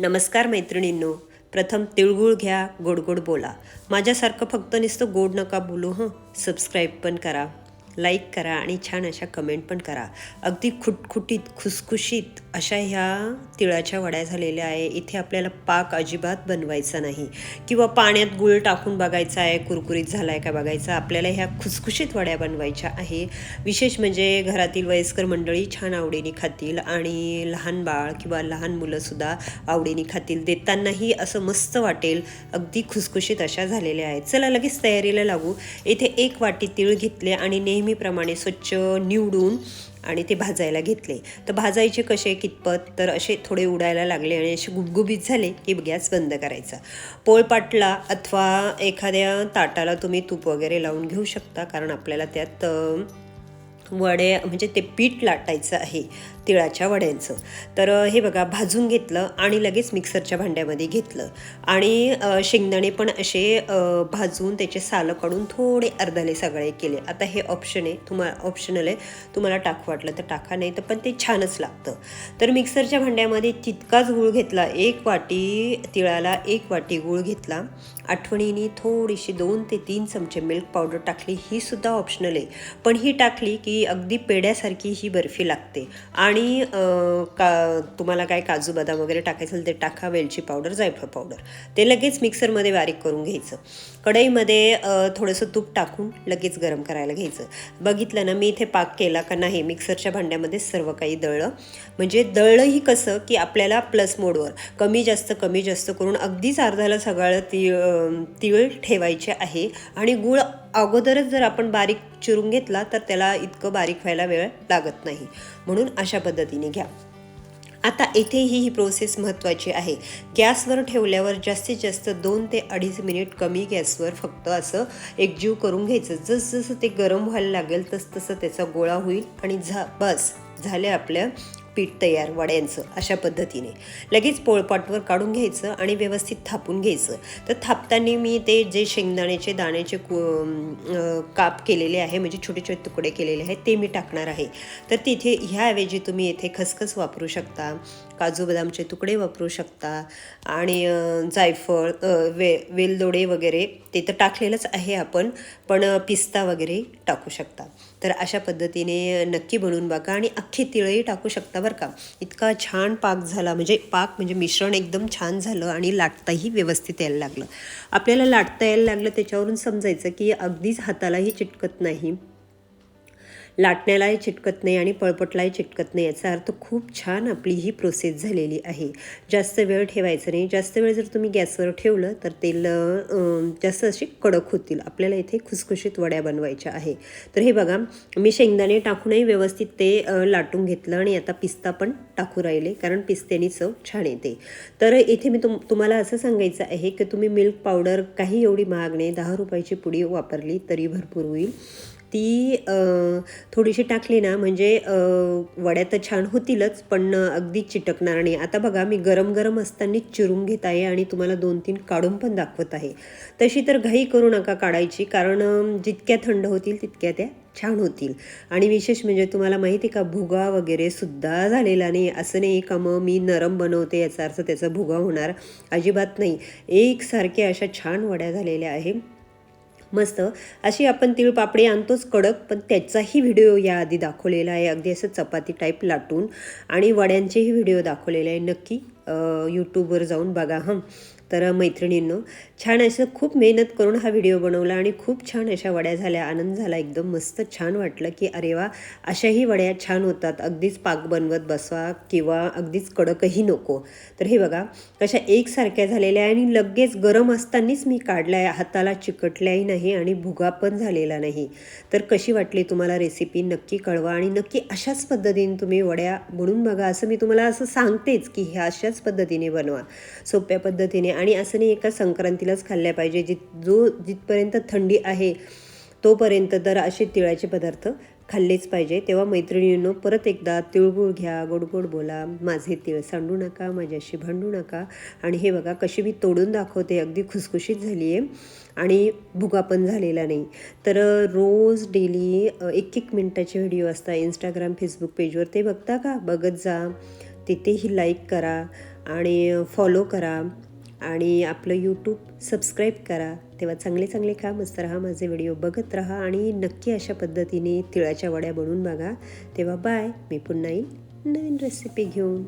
नमस्कार मैत्रिणींनो. प्रथम तिळगुळ घ्या गोड गोड बोला. माझ्यासारखं फक्त नुसतं गोड नका बोलू हं? सबस्क्राईब पण करा. लाईक करा आणि छान अशा कमेंट पण करा. अगदी खुटखुटीत खुसखुशीत अशा ह्या तिळाच्या वड्या झालेल्या आहे. इथे आपल्याला पाक अजिबात बनवायचा नाही. किंवा पाण्यात गुळ टाकून बघायचा आहे कुरकुरीत झाला आहे का बघायचा. आपल्याला ह्या खुसखुशीत वड्या बनवायच्या आहे. विशेष म्हणजे घरातील वयस्कर मंडळी छान आवडीने खातील आणि लहान बाळ किंवा लहान मुलंसुद्धा आवडीने खातील. देतानाही असं मस्त वाटेल. अगदी खुसखुशीत अशा झालेल्या आहेत. चला लगेच तयारीला लागू. इथे एक वाटी तीळ घेतले आणि नेहमी नेहमीप्रमाणे स्वच्छ निवडून आणि ते भाजायला घेतले. तर भाजायचे कसे कितपत? तर असे थोडे उडायला लागले आणि असे गुबगुबीत झाले की गॅस बंद करायचा. पोळपाटला अथवा एखाद्या ताटाला तुम्ही तूप वगैरे लावून घेऊ शकता कारण आपल्याला त्यात वडे म्हणजे ते पीठ लाटायचं आहे तिळाच्या वड्यांचं. तर हे बघा भाजून घेतलं आणि लगेच मिक्सरच्या भांड्यामध्ये घेतलं. आणि शेंगदाणे पण असे भाजून त्याचे सालं काढून थोडे अर्धाले सगळे केले. आता हे ऑप्शन आहे. तुम्हाला ऑप्शनल आहे. तुम्हाला टाक वाटलं तर टाका नाही तर पण ते छानच लागतं. तर मिक्सरच्या भांड्यामध्ये तितकाच गूळ घेतला. एक वाटी तिळाला एक वाटी गूळ घेतला. आठवणीने थोडीशी दोन ते तीन चमचे मिल्क पावडर टाकली. ही सुद्धा ऑप्शनल आहे. पण ही टाकली की अगदी पेड्यासारखी ही बर्फी लागते. आणि का तुम्हाला काय काजू बदाम वगैरे टाकायचं असेल ते टाका वेलची पावडर जायफळ पावडर. ते लगेच मिक्सरमध्ये बारीक करून घ्यायचं. कढईमध्ये थोडंसं तूप टाकून लगेच गरम करायला घ्यायचं. बघितलं ना मी इथे पाक केला का नाही मिक्सरच्या भांड्यामध्ये सर्व काही दळलं. म्हणजे दळलंही कसं की आपल्याला प्लस मोडवर कमी जास्त कमी जास्त करून अगदीच अर्धाला सगळं तीळ तीळ ठेवायचे आहे. आणि गूळ अगोदरच जर आपण बारीक चिरून घेतला तर त्याला इतकं बारीक व्हायला वेळ लागत नाही. म्हणून अशा पद्धतीने घ्या. आता येथेही ही प्रोसेस महत्त्वाची आहे. गॅसवर ठेवल्यावर जास्तीत जास्त दोन ते अडीच मिनिट कमी गॅसवर फक्त असं एकजीव करून घ्यायचं. जसजसं ते गरम व्हायला लागेल तसतसं त्याचा गोळा होईल आणि झा बस झाले आपल्या पीठ तयार वड्यांचं अशा पद्धतीने. लगेच पोळपाटवर काढून घ्यायचं आणि व्यवस्थित थापून घ्यायचं. तर थापताना मी ते जे शेंगदाण्याचे दाण्याचे कु काप केलेले आहे म्हणजे छोटे छोटे तुकडे केलेले आहेत ते मी टाकणार आहे. तर तिथे ह्याऐवजी तुम्ही येथे खसखस वापरू शकता काजू बदामचे तुकडे वापरू शकता आणि जायफळ वे वेलदोडे वगैरे ते तर टाकलेलंच आहे आपण पण पिस्ता वगैरे टाकू शकता. तर अशा पद्धतीने नक्की बनवून बघा आणि अख्खी तिळही टाकू शकता बरं का इतका छान पाक झाला. म्हणजे पाक म्हणजे मिश्रण एकदम छान झालं आणि लाटताही व्यवस्थित यायला लागलं. आपल्याला लाटता यायला लागलं त्याच्यावरून समजायचं की अगदीच हातालाही चिटकत नाही. लाटण्यालाही चिटकत नाही आणि पळपटलाही चिटकत नाही याचा अर्थ खूप छान आपली ही प्रोसेस झालेली आहे. जास्त वेळ ठेवायचं नाही. जास्त वेळ जर तुम्ही गॅसवर ठेवलं तर तेल जास्त अशी कडक होतील. आपल्याला इथे खुसखुशीत वड्या बनवायच्या आहे. तर हे बघा मी शेंगदाणे टाकूनही व्यवस्थित ते लाटून घेतलं आणि आता पिस्ता पण टाकू राहिले कारण पिस्त्यानी चव छान येते. तर इथे मी तुम तुम्हाला असं सांगायचं आहे की तुम्ही मिल्क पावडर काही एवढी महाग नाही दहा रुपयाची पुडी वापरली तरी भरपूर होईल. ती थोडीशी टाकली ना म्हणजे वड्या तर छान होतीलच पण अगदी चिटकणार नाही. आता बघा मी गरम गरम असताना चिरून घेत आहे आणि तुम्हाला दोन तीन काढून पण दाखवत आहे. तशी तर घाई करू नका काढायची कारण जितक्या थंड होतील तितक्या त्या छान होतील. आणि विशेष म्हणजे तुम्हाला माहिती आहे का भुगा वगैरे सुद्धा झालेला नाही. असं नाही का मग मी नरम बनवते याचा अर्थ त्याचा भुगा होणार अजिबात नाही. एकसारख्या अशा छान वड्या झालेल्या आहे. मस्त. अशी आपण तिळपापडी आणतोच कडक पण त्याचाही व्हिडिओ याआधी दाखवलेला आहे. अगदी असं चपाती टाईप लाटून. आणि वड्यांचेही व्हिडिओ दाखवलेले आहे. नक्की यूट्यूबवर जाऊन बघा हं. तर मैत्रिणींनो छान असं खूप मेहनत करून हा व्हिडिओ बनवला आणि खूप छान अशा वड्या झाल्या. आनंद झाला एकदम मस्त छान वाटलं की अरे वा अशाही वड्या छान होतात. अगदीच पाक बनवत बसवा किंवा अगदीच कडकही नको. तर हे बघा कशा एकसारख्या झालेल्या आहे आणि लगेच गरम असतानाच मी काढला आहे हाताला चिकटल्याही नाही आणि भुगा पण झालेला नाही. तर कशी वाटली तुम्हाला रेसिपी नक्की कळवा आणि नक्की अशाच पद्धतीने तुम्ही वड्या म्हणून बघा असं मी तुम्हाला असं सांगतेच की ह्या अशाच पद्धतीने बनवा. सोप्या पद्धतीने आणि असं नाही एका संक्रांतीलाच खाल्ल्या पाहिजे. जित जो जिथपर्यंत थंडी आहे तोपर्यंत तर असे तिळाचे पदार्थ खाल्लेच पाहिजे. तेव्हा मैत्रिणींनो परत एकदा तिळगुळ घ्या गोड गोड बोला. माझे तिळ सांडू नका माझ्याशी भांडू नका. आणि हे बघा कशी मी तोडून दाखवते. अगदी खुसखुशीत झाली आहे आणि भुगा पण झालेला नाही. तर रोज डेली एक एक मिनटाचे व्हिडिओ असतात इंस्टाग्राम फेसबुक पेजवर ते बघता का? बघत जा. तिथेही लाईक करा आणि फॉलो करा. आणि आपलं यूट्यूब सबस्क्राईब करा. तेव्हा चांगले चांगले काम असतं राहा माझे व्हिडिओ बघत राहा आणि नक्की अशा पद्धतीने तिळाच्या वड्या बनवून बघा. तेव्हा बाय मी पुन्हा येईल नवीन रेसिपी घेऊन.